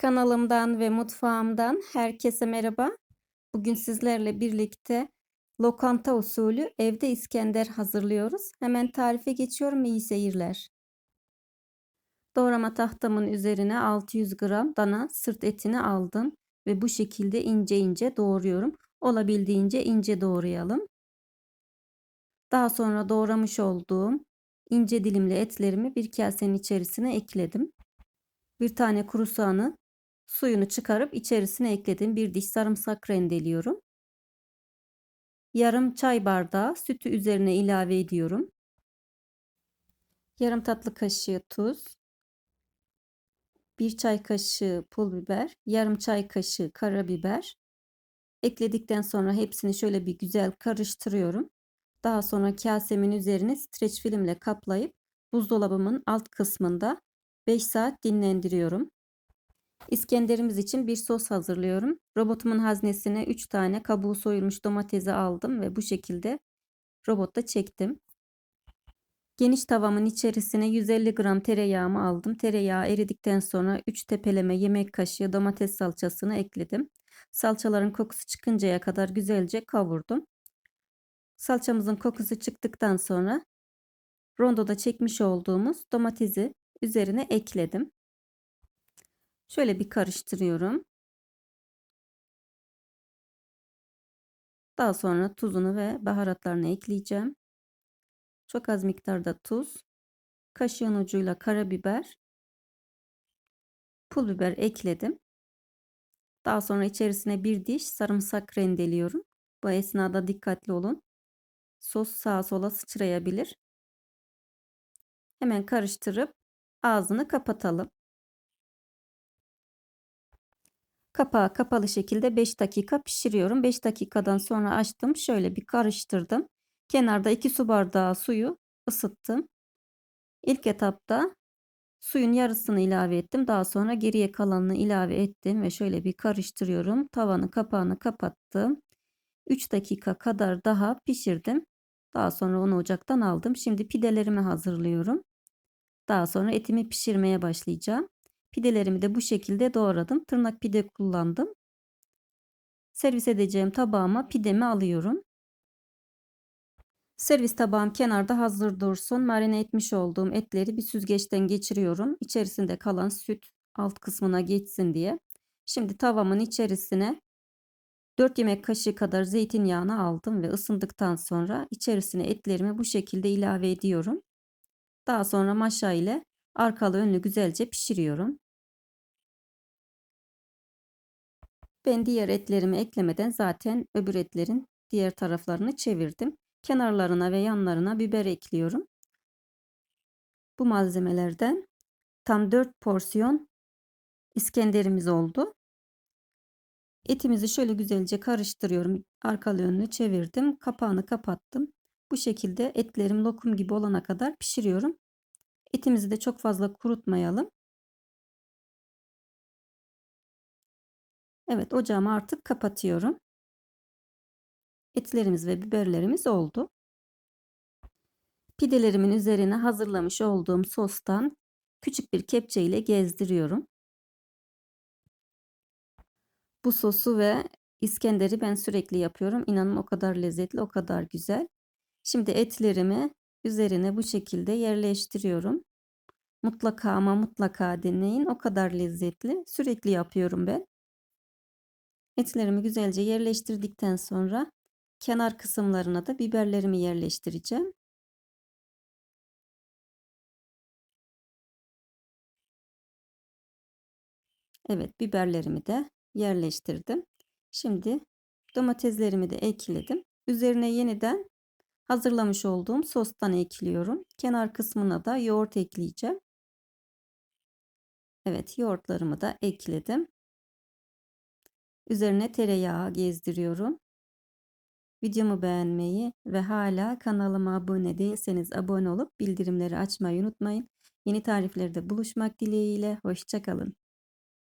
Kanalımdan ve mutfağımdan herkese merhaba. Bugün sizlerle birlikte lokanta usulü evde İskender hazırlıyoruz. Hemen tarife geçiyorum. İyi seyirler. Doğrama tahtamın üzerine 600 gram dana sırt etini aldım ve bu şekilde ince ince doğruyorum. Olabildiğince ince doğrayalım. Daha sonra doğramış olduğum ince dilimli etlerimi bir kasenin içerisine ekledim. Bir tane kuru soğanı Suyunu çıkarıp içerisine ekledim. Bir diş sarımsak rendeliyorum. Yarım çay bardağı sütü üzerine ilave ediyorum. Yarım tatlı kaşığı tuz. Bir çay kaşığı pul biber. Yarım çay kaşığı karabiber. Ekledikten sonra hepsini şöyle bir güzel karıştırıyorum. Daha sonra kasemin üzerine streç filmle kaplayıp buzdolabımın alt kısmında 5 saat dinlendiriyorum. İskenderimiz için bir sos hazırlıyorum. Robotumun haznesine 3 tane kabuğu soyulmuş domatesi aldım ve bu şekilde robotta çektim. Geniş tavamın içerisine 150 gram tereyağımı aldım. Tereyağı eridikten sonra 3 tepeleme yemek kaşığı domates salçasını ekledim. Salçaların kokusu çıkıncaya kadar güzelce kavurdum. Salçamızın kokusu çıktıktan sonra rondoda çekmiş olduğumuz domatesi üzerine ekledim. Şöyle bir karıştırıyorum. Daha sonra tuzunu ve baharatlarını ekleyeceğim. Çok az miktarda tuz, kaşığın ucuyla karabiber, pul biber ekledim. Daha sonra içerisine bir diş sarımsak rendeliyorum. Bu esnada dikkatli olun. Sos sağa sola sıçrayabilir. Hemen karıştırıp ağzını kapatalım. Kapağı kapalı şekilde 5 dakika pişiriyorum. 5 dakikadan sonra açtım. Şöyle bir karıştırdım. Kenarda 2 su bardağı suyu ısıttım. İlk etapta suyun yarısını ilave ettim. Daha sonra geriye kalanını ilave ettim ve şöyle bir karıştırıyorum. Tavanı kapağını kapattım. 3 dakika kadar daha pişirdim. Daha sonra onu ocaktan aldım. Şimdi pidelerimi hazırlıyorum. Daha sonra etimi pişirmeye başlayacağım. Pidelerimi de bu şekilde doğradım. Tırnak pide kullandım. Servis edeceğim tabağıma pidemi alıyorum. Servis tabağım kenarda hazır dursun. Marine etmiş olduğum etleri bir süzgeçten geçiriyorum. İçerisinde kalan süt alt kısmına geçsin diye. Şimdi tavamın içerisine 4 yemek kaşığı kadar zeytinyağını aldım ve ısındıktan sonra içerisine etlerimi bu şekilde ilave ediyorum. Daha sonra maşa ile arkalı önlü güzelce pişiriyorum. Ben diğer etlerimi eklemeden zaten öbür etlerin diğer taraflarını çevirdim. Kenarlarına ve yanlarına biber ekliyorum. Bu malzemelerden tam 4 porsiyon İskenderimiz oldu. Etimizi şöyle güzelce karıştırıyorum. Arkalı yönlü çevirdim. Kapağını kapattım. Bu şekilde etlerim lokum gibi olana kadar pişiriyorum. Etimizi de çok fazla kurutmayalım. Evet ocağımı artık kapatıyorum. Etlerimiz ve biberlerimiz oldu. Pidelerimin üzerine hazırlamış olduğum sostan küçük bir kepçe ile gezdiriyorum. Bu sosu ve İskender'i ben sürekli yapıyorum. İnanın o kadar lezzetli, o kadar güzel. Şimdi etlerimi üzerine bu şekilde yerleştiriyorum. Mutlaka ama mutlaka deneyin. O kadar lezzetli. Sürekli yapıyorum ben. Etlerimi güzelce yerleştirdikten sonra kenar kısımlarına da biberlerimi yerleştireceğim. Evet biberlerimi de yerleştirdim. Şimdi domateslerimi de ekledim. Üzerine yeniden hazırlamış olduğum sostan ekliyorum. Kenar kısmına da yoğurt ekleyeceğim. Evet yoğurtlarımı da ekledim. Üzerine tereyağı gezdiriyorum. Videomu beğenmeyi ve hala kanalıma abone değilseniz abone olup bildirimleri açmayı unutmayın. Yeni tariflerde buluşmak dileğiyle. Hoşçakalın.